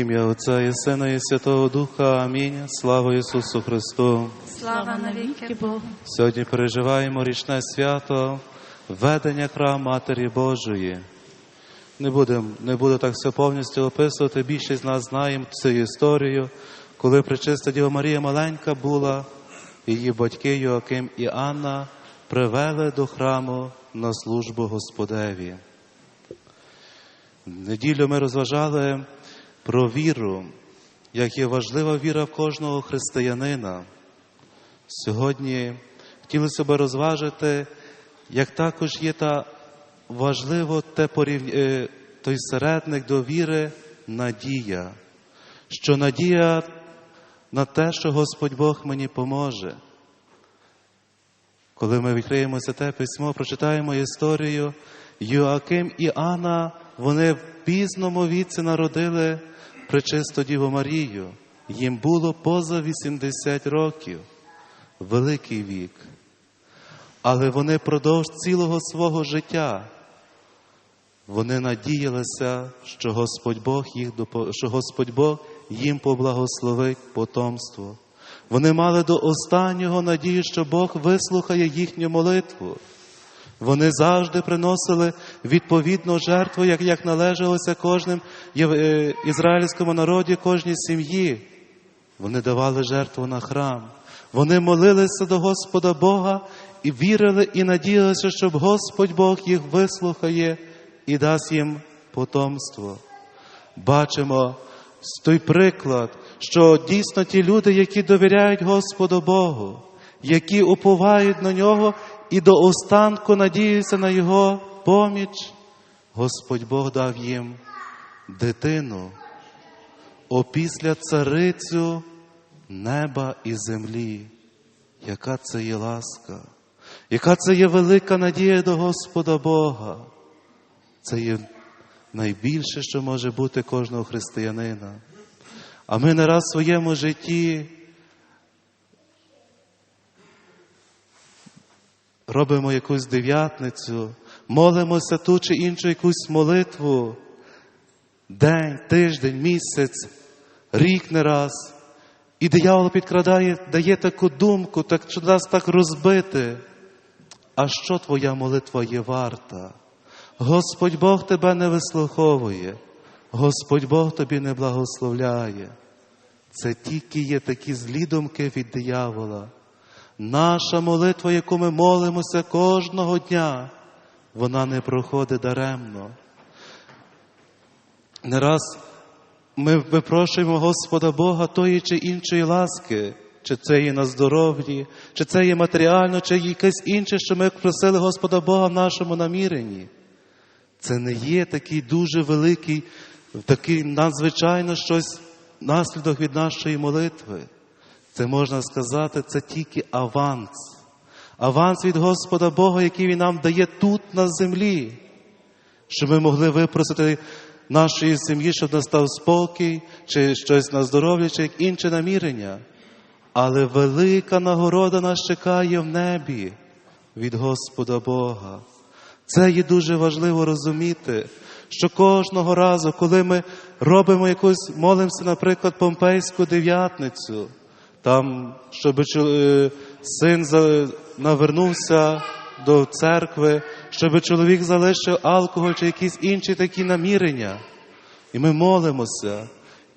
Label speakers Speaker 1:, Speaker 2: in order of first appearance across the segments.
Speaker 1: Ім'я Отця і Сина і Святого Духа. Амінь. Слава Ісусу Христу.
Speaker 2: Слава навіки Богу.
Speaker 1: Сьогодні переживаємо річне свято ведення храм Матері Божої. Не буду, не буду так все повністю описувати. Більшість з нас знаємо цю історію, коли пречиста Діва Марія маленька була, її батьки Йоаким і Анна привели до храму на службу Господеві. В неділю ми розважали про віру, як є важлива віра в кожного християнина. Сьогодні хотілося б розважити, як також є та важливо те порів... е, той середник до віри надія, що надія на те, що Господь Бог мені поможе. Коли ми відкриємо це письмо, прочитаємо історію Йоаким і Анна, вони в пізному віці народили пречисту Діву Марію. Їм було поза 80 років, великий вік. Але вони продовж цілого свого життя вони надіялися, що Господь Бог їх що Господь Бог їм поблагословить потомство. Вони мали до останнього надію, що Бог вислухає їхню молитву. Вони завжди приносили відповідну жертву, як, як належалося кожним е, ізраїльському народі, кожній сім'ї. Вони давали жертву на храм. Вони молилися до Господа Бога і вірили і надіялися, щоб Господь Бог їх вислухає і дасть їм потомство. Бачимо той приклад, що дійсно ті люди, які довіряють Господу Богу, які уповають на нього і до останку надіються на Його поміч, Господь Бог дав їм дитину, опісля царицю неба і землі. Яка це є ласка, яка це є велика надія до Господа Бога. Це є найбільше, що може бути кожного християнина. А ми не раз в своєму житті робимо якусь дев'ятницю, молимося ту чи іншу якусь молитву, день, тиждень, місяць, рік не раз. І диявол підкрадає, дає таку думку, так, що нас так розбити. А що твоя молитва є варта? Господь Бог тебе не вислуховує, Господь Бог тобі не благословляє. Це тільки є такі злі думки від диявола. Наша молитва, яку ми молимося кожного дня, вона не проходить даремно. Не раз ми випрошуємо Господа Бога тої чи іншої ласки, чи це є на здоров'ї, чи це є матеріально, чи якесь інше, що ми просили Господа Бога в нашому наміренні. Це не є такий дуже великий, такий надзвичайно щось наслідок від нашої молитви. Це можна сказати, це тільки аванс. Аванс від Господа Бога, який Він нам дає тут на землі, щоб ми могли випросити нашої сім'ї, щоб настав спокій, чи щось на здоров'я, чи як інше намірення. Але велика нагорода нас чекає в небі від Господа Бога. Це є дуже важливо розуміти, що кожного разу, коли ми робимо якусь, молимося, наприклад, Помпейську дев'ятницю, там, щоб син навернувся до церкви, щоб чоловік залишив алкоголь чи якісь інші такі намірення. І ми молимося.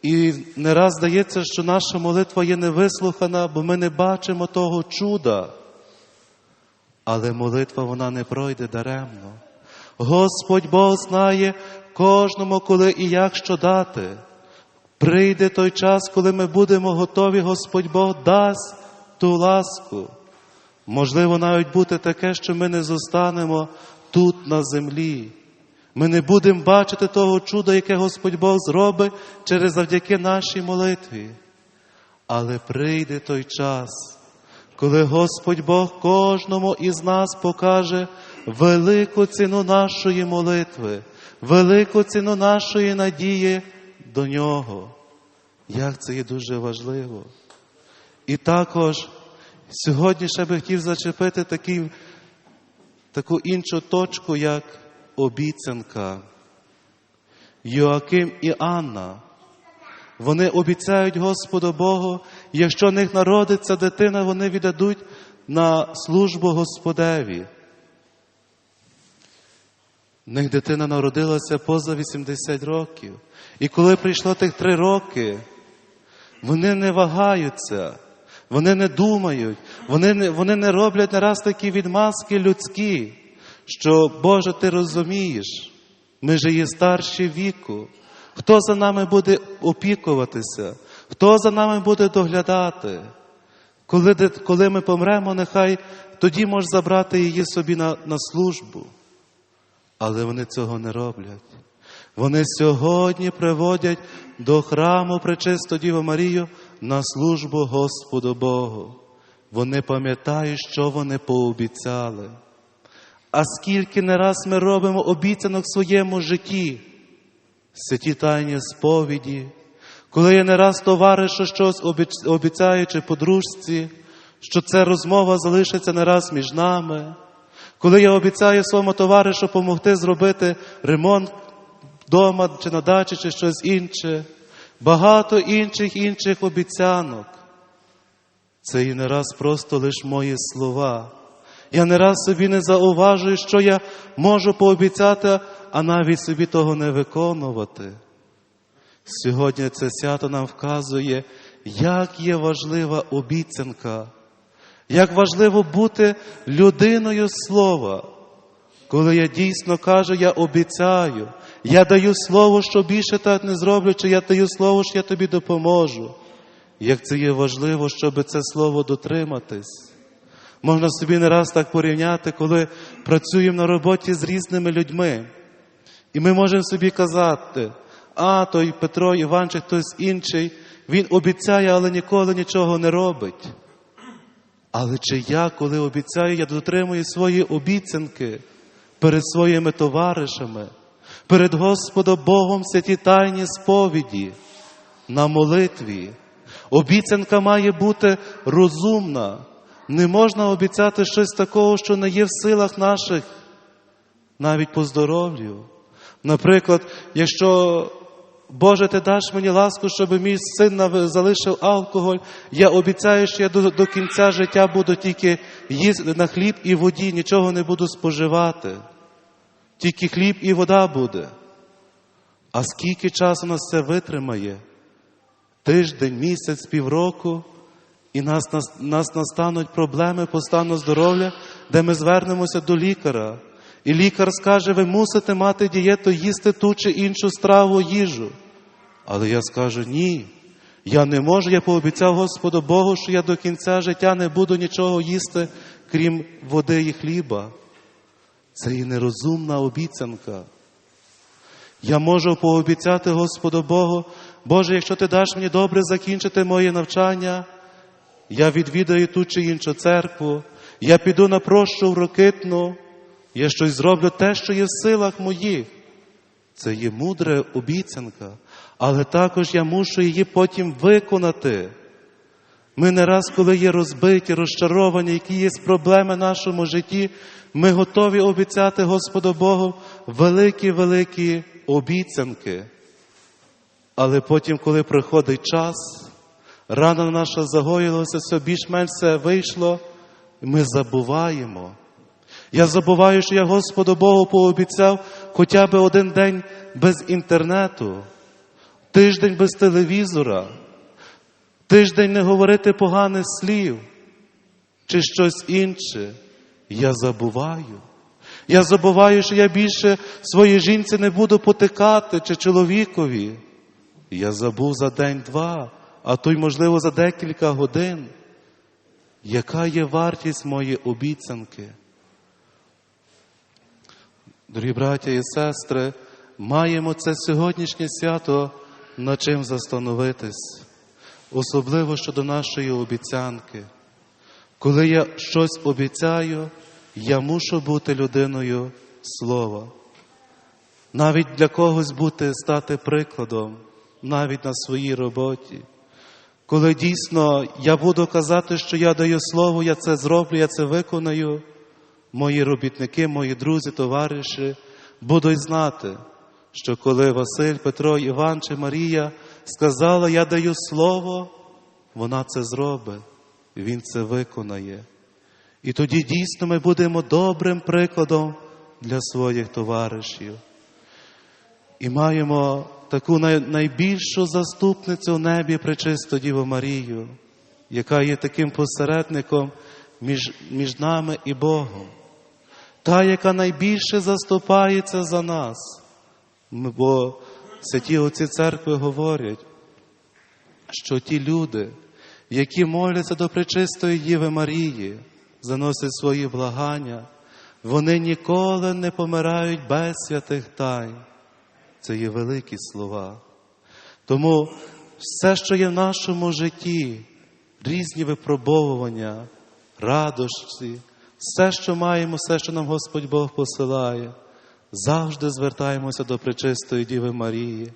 Speaker 1: І не раз здається, що наша молитва є невислухана, бо ми не бачимо того чуда. Але молитва вона не пройде даремно. Господь Бог знає кожному, коли і як що дати. Прийде той час, коли ми будемо готові, Господь Бог дасть ту ласку. Можливо, навіть бути таке, що ми не зостанемо тут на землі. Ми не будемо бачити того чуда, яке Господь Бог зробить через завдяки нашій молитві. Але прийде той час, коли Господь Бог кожному із нас покаже велику ціну нашої молитви, велику ціну нашої надії до Нього. Як це є дуже важливо. І також сьогодні ще би хотів зачепити такий, таку іншу точку, як обіцянка. Йоаким і Анна. Вони обіцяють Господу Богу, якщо в них народиться дитина, вони віддадуть на службу Господеві. В них дитина народилася поза 80 років. І коли прийшло тих три роки, вони не вагаються, вони не думають, вони не, вони не роблять не раз такі відмазки людські, що Боже, ти розумієш, ми же є старші віку. Хто за нами буде опікуватися? Хто за нами буде доглядати? Коли, коли ми помремо, нехай тоді можеш забрати її собі на, на службу. Але вони цього не роблять. Вони сьогодні приводять до храму Пречисту Діву Марію на службу Господу Богу. Вони пам'ятають, що вони пообіцяли. А скільки не раз ми робимо обіцянок в своєму житті, святі тайні сповіді, коли я не раз товаришу щось обіцяючи подружці, що ця розмова залишиться не раз між нами, коли я обіцяю своєму товаришу допомогти зробити ремонт вдома чи на дачі, чи щось інше, багато інших інших обіцянок. Це і не раз просто лиш мої слова. Я не раз собі не зауважую, що я можу пообіцяти, а навіть собі того не виконувати. Сьогодні це свято нам вказує, як є важлива обіцянка, як важливо бути людиною слова. Коли я дійсно кажу, я обіцяю, я даю слово, що більше так не зроблю, чи я даю слово, що я тобі допоможу. Як це є важливо, щоб це слово дотриматись. Можна собі не раз так порівняти, коли працюємо на роботі з різними людьми. І ми можемо собі казати, а той Петро, Іван чи хтось інший, він обіцяє, але ніколи нічого не робить. Але чи я, коли обіцяю, я дотримую свої обіцянки перед своїми товаришами, перед Господом Богом святі тайні сповіді, на молитві. Обіцянка має бути розумна. Не можна обіцяти щось такого, що не є в силах наших, навіть по здоров'ю. Наприклад, якщо Боже, ти даш мені ласку, щоб мій син залишив алкоголь, я обіцяю, що я до, до кінця життя буду тільки їсти на хліб і воді, нічого не буду споживати. Тільки хліб і вода буде. А скільки часу нас це витримає? Тиждень, місяць, півроку, і нас, нас, нас настануть проблеми по стану здоров'я, де ми звернемося до лікаря. І лікар скаже, ви мусите мати дієту, їсти ту чи іншу страву, їжу. Але я скажу ні. Я не можу, я пообіцяв Господу Богу, що я до кінця життя не буду нічого їсти, крім води і хліба. Це і нерозумна обіцянка. Я можу пообіцяти Господу Богу, Боже, якщо ти даш мені добре закінчити моє навчання, я відвідаю ту чи іншу церкву, я піду на прощу в рокитну, я щось зроблю те, що є в силах моїх. Це є мудра обіцянка, але також я мушу її потім виконати. Ми не раз, коли є розбиті, розчаровані, які є проблеми в нашому житті, ми готові обіцяти Господу Богу великі-великі обіцянки. Але потім, коли приходить час, рана наша загоїлася, все більш-менш все вийшло, ми забуваємо. Я забуваю, що я Господу Богу пообіцяв хоча б один день без інтернету, тиждень без телевізора, тиждень не говорити поганих слів чи щось інше. Я забуваю. Я забуваю, що я більше своїй жінці не буду потикати чи чоловікові. Я забув за день-два, а то й, можливо, за декілька годин. Яка є вартість моєї обіцянки? Дорогі браття і сестри, маємо це сьогоднішнє свято над чим застановитись, особливо щодо нашої обіцянки. Коли я щось обіцяю, я мушу бути людиною слова. Навіть для когось бути, стати прикладом, навіть на своїй роботі. Коли дійсно я буду казати, що я даю слово, я це зроблю, я це виконаю, мої робітники, мої друзі, товариші будуть знати, що коли Василь, Петро, Іван чи Марія сказала, я даю слово, вона це зробить, Він це виконає. І тоді дійсно ми будемо добрим прикладом для своїх товаришів. І маємо таку найбільшу заступницю в небі пречисту Діву Марію, яка є таким посередником між, між нами і Богом. Та, яка найбільше заступається за нас. Бо святі отці церкви говорять, що ті люди, які моляться до пречистої Діви Марії, заносять свої благання, вони ніколи не помирають без святих тайн. Це є великі слова. Тому все, що є в нашому житті, різні випробовування, радощі, все, що маємо, все, що нам Господь Бог посилає, завжди звертаємося до пречистої Діви Марії.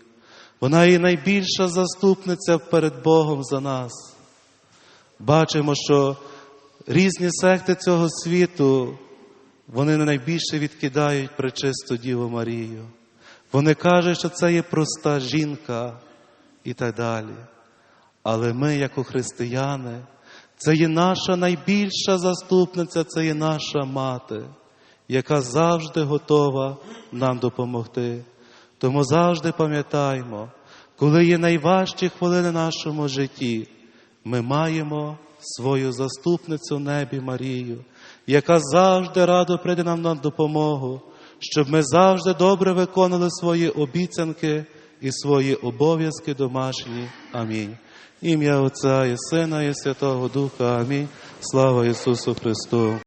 Speaker 1: Вона є найбільша заступниця перед Богом за нас. Бачимо, що різні секти цього світу, вони найбільше відкидають пречисту Діву Марію. Вони кажуть, що це є проста жінка і так далі. Але ми, як християни, це є наша найбільша заступниця, це є наша мати, яка завжди готова нам допомогти. Тому завжди пам'ятаємо, коли є найважчі хвилини в нашому житті, ми маємо свою заступницю небі Марію, яка завжди радо прийде нам на допомогу, щоб ми завжди добре виконали свої обіцянки і свої обов'язки домашні. Амінь. Ім'я Отця і Сина, і Святого Духа. Амінь. Слава Ісусу Христу.